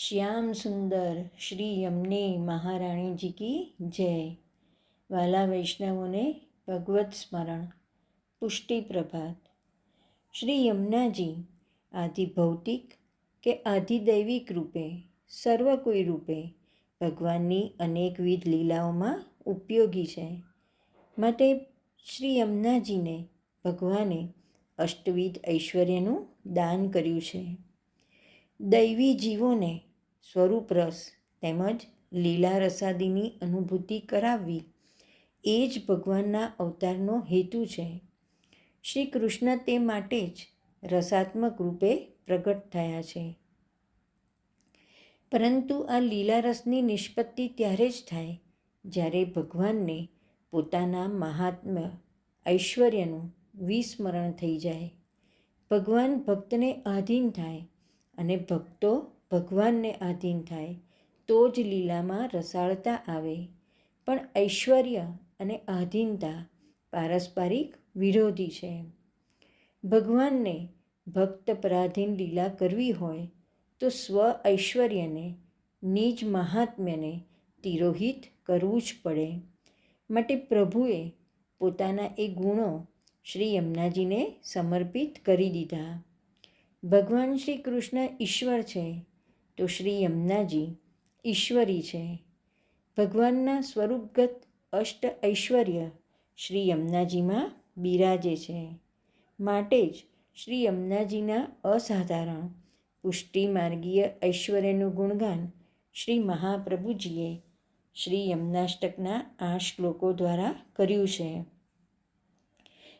શ્યામ સુંદર શ્રી યમને મહારાણીજી કી જય. વાલા વૈષ્ણવોને ભગવત સ્મરણ, પુષ્ટિ પ્રભાત. શ્રી યમુનાજી આદિ ભૌતિક કે આધિદૈવિક રૂપે, સર્વ કોઈ રૂપે ભગવાનની અનેકવિધ લીલાઓમાં ઉપયોગી છે. માટે શ્રી યમુનાજીને ભગવાને અષ્ટવિધ ઐશ્વર્યનું દાન કર્યું છે. દૈવી જીવોને સ્વરૂપ રસ તેમજ લીલા રસાદીની અનુભૂતિ કરાવવી, એ જ ભગવાનના અવતારનો હેતુ છે. શ્રી કૃષ્ણ તે માટે જ રસાત્મક રૂપે પ્રગટ થયા છે. પરંતુ આ લીલા રસની નિષ્પત્તિ ત્યારે જ થાય જ્યારે ભગવાનને પોતાના મહાત્મ્ય ઐશ્વર્યનું વિસ્મરણ થઈ જાય. ભગવાન ભક્તને આધીન થાય અને ભક્તો ભગવાનને આધીન થાય, તો જ લીલામાં રસાળતા આવે. પણ ઐશ્વર્ય અને આધીનતા પારસ્પરિક વિરોધી છે. ભગવાનને ભક્ત પરાધીન લીલા કરવી હોય, તો સ્વ ઐશ્વર્યને, નિજ મહાત્મ્યને તિરોહિત કરવું જ પડે. માટે પ્રભુએ પોતાના એ ગુણો શ્રી યમુનાજીને સમર્પિત કરી દીધા. ભગવાન શ્રી કૃષ્ણ ઈશ્વર છે તો શ્રી યમુનાજી, ઈશ્વરી છે. ભગવાનના સ્વરૂપગત અષ્ટ ઐશ્વર્ય શ્રી યમુનાજીમાં બિરાજે છે. માટે જ શ્રી યમુનાજીના અસાધારણ પુષ્ટિ માર્ગીય ઐશ્વર્યનું ગુણગાન શ્રી મહાપ્રભુજીએ શ્રી યમુનાષ્ટકના આ શ્લોકો દ્વારા કર્યું છે.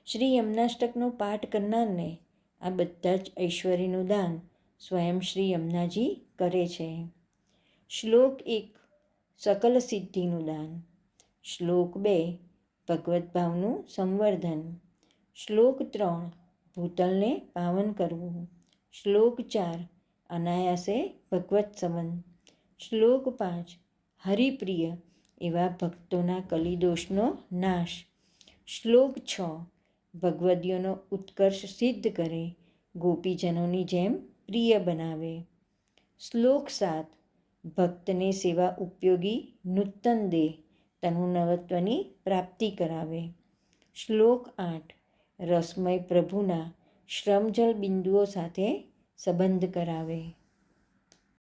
શ્રી યમુનાષ્ટકનો પાઠ કરનારને આ બધા જ ઐશ્વર્યનું દાન સ્વયં શ્રી યમુનાજી કરે છે. શ્લોક એક, સકલ સિદ્ધિનું દાન. શ્લોક બે, ભગવત ભાવનું સંવર્ધન. શ્લોક ત્રણ, ભૂતલને પાવન કરવું. શ્લોક ચાર, અનાયાસે ભગવત સંબંધ શ્લોક પાંચ, હરિપ્રિય, એવા ભક્તોના કલિદોષનો નાશ. શ્લોક છ, ભગવદીઓનો ઉત્કર્ષ સિદ્ધ કરે, ગોપીજનોની જેમ પ્રિય બનાવે. શ્લોક સાત, ભક્તને સેવા ઉપયોગી નૂતન દેહ તનુનવત્વની પ્રાપ્તિ કરાવે. શ્લોક આઠ, રસમય પ્રભુના શ્રમજલ બિંદુઓ સાથે સંબંધ કરાવે.